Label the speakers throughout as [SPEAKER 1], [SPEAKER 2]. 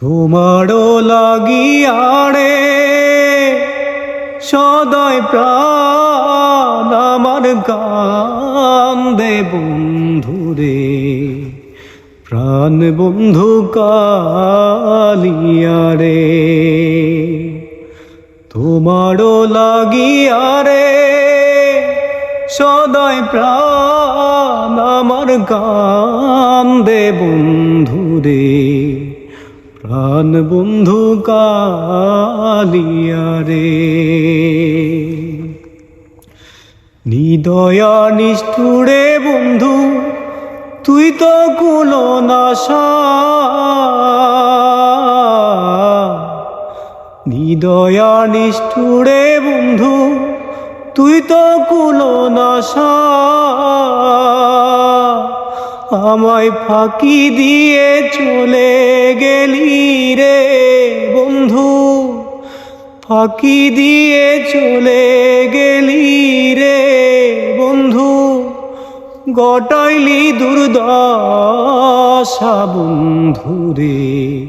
[SPEAKER 1] তোমারও লাগিয়ারে সদয় প্রাণ আমার কান্দে বন্ধুরে। প্রাণ বন্ধু কালিয়ারে তোমারও লাগিয়ারে সদয় প্রাণ আমার কান্দে বন্ধুরে। প্রাণ বন্ধু কালিয়ারে নিদয়া নিষ্ঠুরে বন্ধু, তুই তো কুলো নাশা নিদয়া নিষ্ঠুরে বন্ধু, তুই তো কুলো নাশা আমায় ফাঁকি দিয়ে চলে গেলি রে বন্ধু। ফাঁকি দিয়ে চলে গেলি রে বন্ধু। গটাইলি দুর্দশা বন্ধু রে।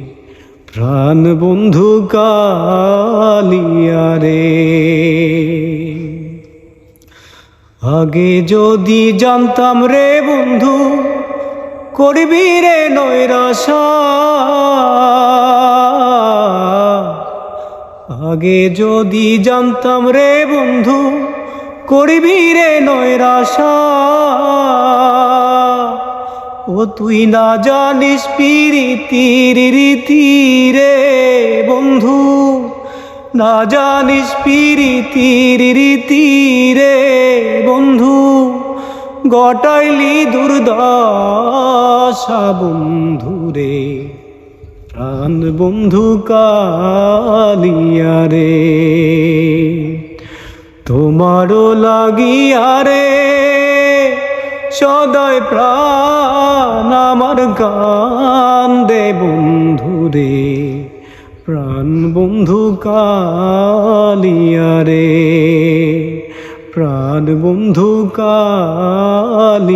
[SPEAKER 1] প্রাণ বন্ধু কালিয়া রে। আগে যদি জানতাম রে বন্ধু করবি রে নৈরাশা। আগে যদি জানতাম রে বন্ধু, করবি রে নৈরাশা। ও তুই না জানিস পিরিতির রীতি রে বন্ধু, না জানিস পিরিতির রীতি রে বন্ধু, গটাইলি দুর্দশা। বন্ধু রে প্রাণ বন্ধু কালিয়ারে, তোমারও লাগিয়ারে সদয় প্রাণ আমার গান দে বন্ধু রে প্রাণ বন্ধু কালিয়ারে, প্রাণ বন্ধু কালিয়ারে।